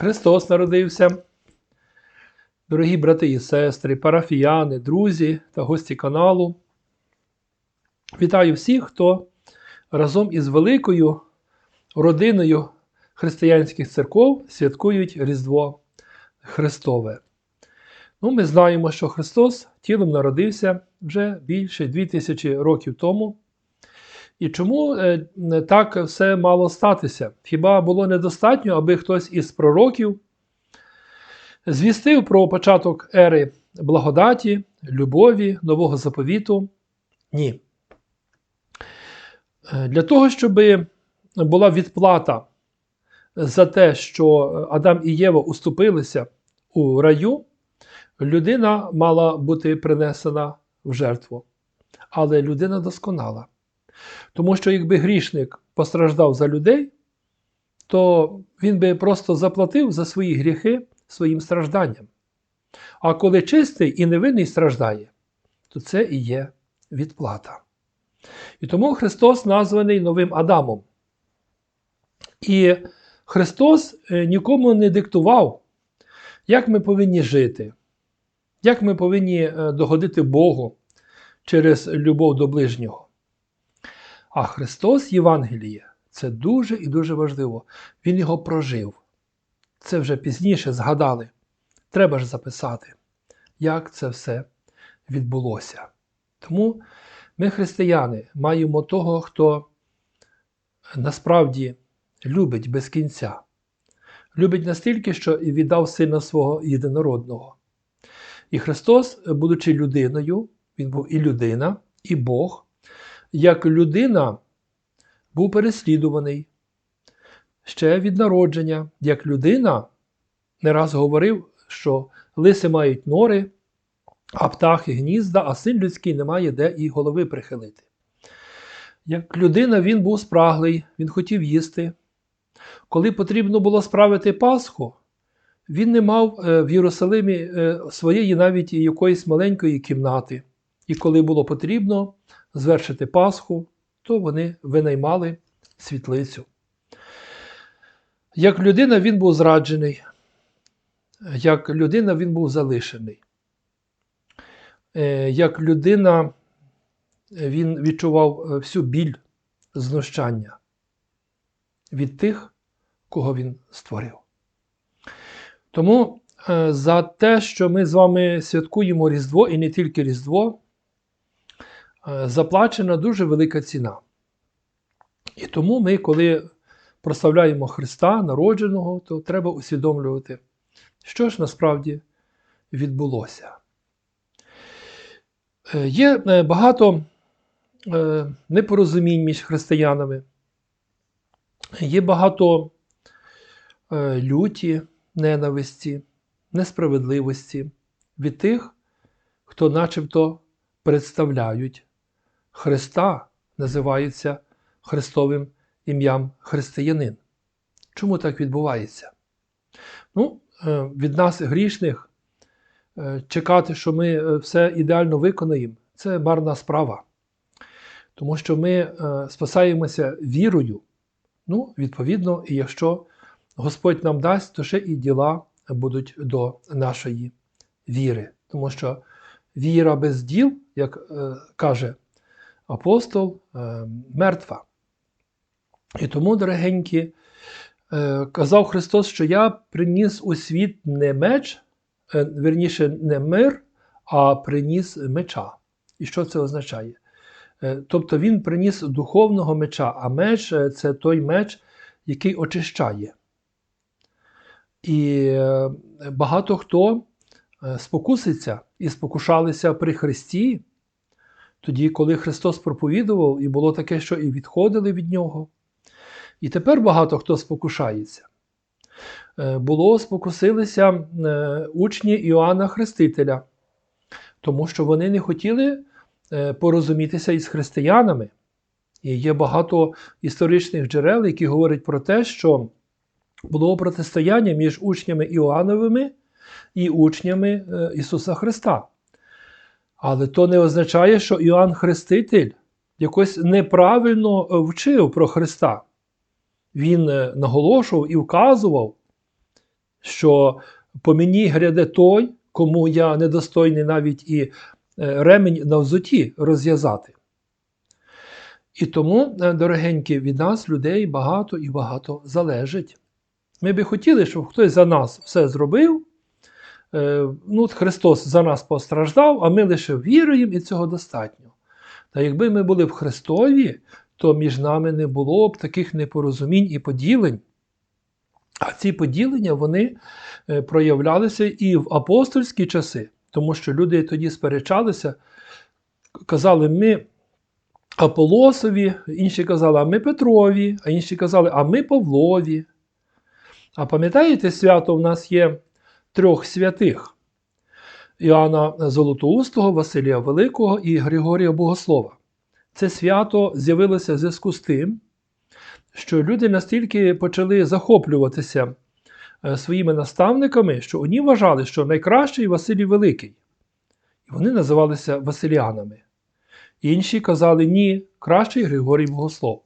Христос народився. Дорогі брати і сестри, парафіяни, друзі та гості каналу. Вітаю всіх, хто разом із великою родиною християнських церков святкують Різдво Христове. Ну, Ми знаємо, що Христос тілом народився вже більше 2000 років тому. І чому е, так все мало статися? Хіба було недостатньо, аби хтось із пророків звістив про початок ери благодаті, любові, нового заповіту? Ні. Е, Для того, щоб була відплата за те, що Адам і Єва уступилися у раю, людина мала бути принесена в жертву. Але людина досконала. Тому що якби грішник постраждав за людей, то він би просто заплатив за свої гріхи своїм стражданням. А коли чистий і невинний страждає, то це і є відплата. І тому Христос названий новим Адамом. І Христос нікому не диктував, як ми повинні жити, як ми повинні догодити Богу через любов до ближнього. А Христос Євангеліє це дуже і дуже важливо. Він його прожив. Це вже пізніше згадали. Треба ж записати, як це все відбулося. Тому ми, християни, маємо того, хто насправді любить без кінця. Любить настільки, що і віддав сина свого єдинородного. І Христос, будучи людиною, Він був і людина, і Бог як людина був переслідуваний ще від народження, як людина не раз говорив, що лиси мають нори, а птахи гнізда, а син людський не має де і голови прихилити. Як людина він був спраглий, він хотів їсти. Коли потрібно було справити Пасху, він не мав в Єрусалимі своєї навіть якоїсь маленької кімнати. І коли було потрібно звершити Пасху, то вони винаймали світлицю. Як людина він був зраджений, як людина він був залишений. Як людина він відчував всю біль знущання від тих, кого він створив. Тому за те, що ми з вами святкуємо Різдво і не тільки Різдво, заплачена дуже велика ціна. І тому ми, коли прославляємо Христа, народженого, то треба усвідомлювати, що ж насправді відбулося. Є багато непорозумінь між християнами, є багато люті, ненависті, несправедливості від тих, хто начебто представляють Христа називається Христовим ім'ям християнин. Чому так відбувається? Ну, Від нас, грішних, чекати, що ми все ідеально виконаємо, це марна справа. Тому що ми спасаємося вірою. Ну, відповідно, і якщо Господь нам дасть, то ще і діла будуть до нашої віри. Тому що віра без діл, як каже апостол е, мертва. І тому, дорогенькі, е, казав Христос, що я приніс у світ не меч, е, верніше, не мир, а приніс меча. І що це означає? Тобто Він приніс духовного меча, а меч це той меч, який очищає. І багато хто спокуситься і спокушалися при Христі. Тоді, коли Христос проповідував, і було таке, що і відходили від Нього. І тепер багато хто спокушається. Е, було спокусилися е, учні Іоанна Хрестителя, тому що вони не хотіли е, порозумітися із християнами. І є багато історичних джерел, які говорять про те, що було протистояння між учнями Іоанновими і учнями Ісуса Христа. Але то не означає, що Іоанн Хреститель якось неправильно вчив про Христа. Він наголошував і вказував що по мені гряде той, кому я недостойний навіть і е, ремень на взуті розв'язати. І тому, е, дорогенькі, від нас, людей, багато і багато залежить. Ми би хотіли, щоб хтось за нас все зробив. Е, Ну, от Христос за нас постраждав, а ми лише віруємо, і цього достатньо. Та якби ми були в Христові, то між нами не було б таких непорозумінь і поділень. А ці поділення вони е, проявлялися і в апостольські часи, тому що люди тоді сперечалися, казали, ми Аполосові, інші казали, а ми Петрові, а інші казали, а ми Павлові. А пам'ятаєте, свято в нас є трьох святих: Іоанна Золотоустого, Василія Великого і Григорія Богослова. Це свято з'явилося в зв'язку з тим, що люди настільки почали захоплюватися е, своїми наставниками, що вони вважали, що найкращий Василій Великий. І вони називалися Василіанами. Інші казали ні, кращий Григорій Богослов.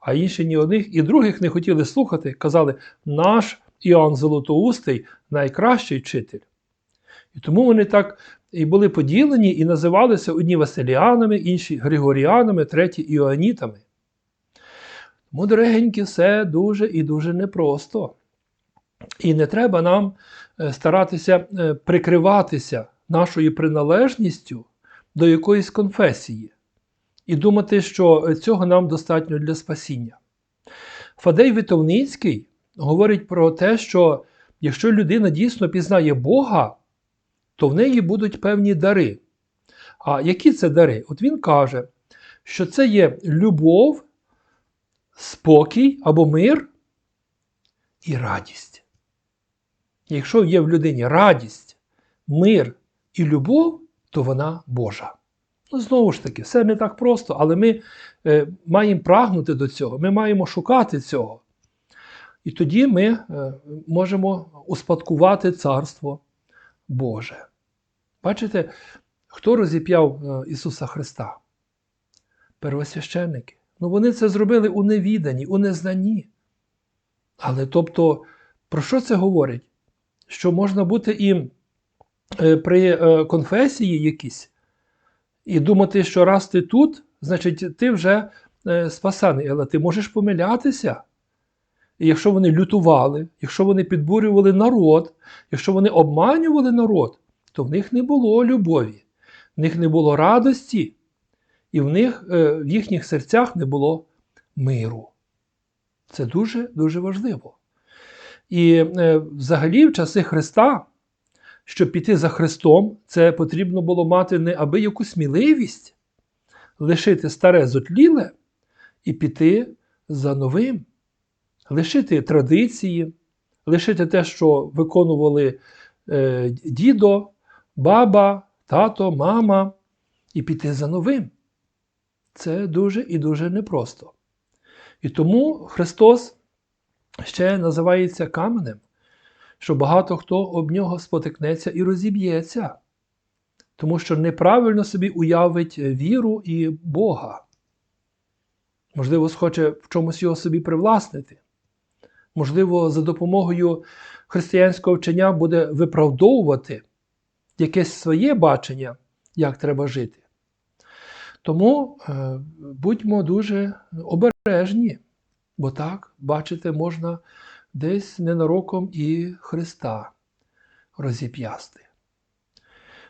А інші ні одних і других не хотіли слухати, казали, наш Іоанн Золотоустий найкращий вчитель. І тому вони так і були поділені і називалися одні Василіанами, інші Григоріанами, треті Іоанітами. Тому, дорогенькі, все дуже і дуже непросто. І не треба нам е, старатися е, прикриватися нашою приналежністю до якоїсь конфесії і думати, що цього нам достатньо для спасіння. Фадей Витовницький говорить про те, що якщо людина дійсно пізнає Бога, то в неї будуть певні дари. А які це дари? От він каже, що це є любов, спокій або мир і радість. Якщо є в людині радість, мир і любов, то вона Божа. Ну, знову ж таки, все не так просто, але ми е, маємо прагнути до цього, ми маємо шукати цього. І тоді ми е, можемо успадкувати Царство Боже. Бачите, хто розіп'яв е, Ісуса Христа? Первосвященники. Ну, вони це зробили у невіданні, у незнанні. Але тобто, про що це говорить? Що можна бути і е, при конфесії якійсь, і думати, що раз ти тут, значить ти вже спасаний, але ти можеш помилятися. Якщо вони лютували, якщо вони підбурювали народ, якщо вони обманювали народ, то в них не було любові, в них не було радості, і в них е, в їхніх серцях не було миру. Це дуже-дуже важливо. І е, взагалі, в часи Христа, щоб піти за Христом, це потрібно було мати не аби яку сміливість, лишити старе зотліле і піти за новим, лишити традиції, лишити те, що виконували е, дідо, баба, тато, мама, і піти за новим. Це дуже і дуже непросто. І тому Христос ще називається каменем, що багато хто об нього спотикнеться і розіб'ється, тому що неправильно собі уявить віру і Бога. Можливо, схоче в чомусь його собі привласнити. Можливо, за допомогою християнського вчення буде виправдовувати якесь своє бачення, як треба жити. Тому е, будьмо дуже обережні, бо так, бачите, можна десь ненароком і Христа розіп'ясти.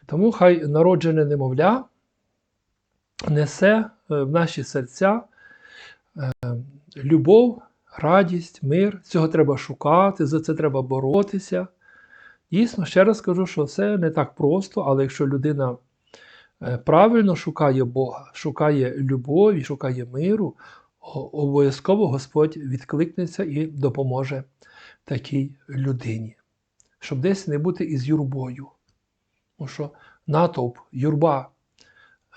Тому хай народжене немовля несе е, в наші серця е, любов, радість, мир. Цього треба шукати, за це треба боротися. Дійсно, ще раз кажу, що це не так просто, але якщо людина е, правильно шукає Бога, шукає любові, шукає миру, обов'язково Господь відкликнеться і допоможе такій людині, щоб десь не бути із юрбою. Тому що натовп, юрба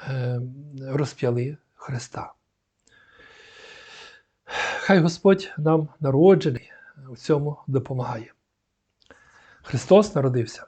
е, розп'яли Христа. Хай Господь нам народжений у цьому допомагає. Христос народився.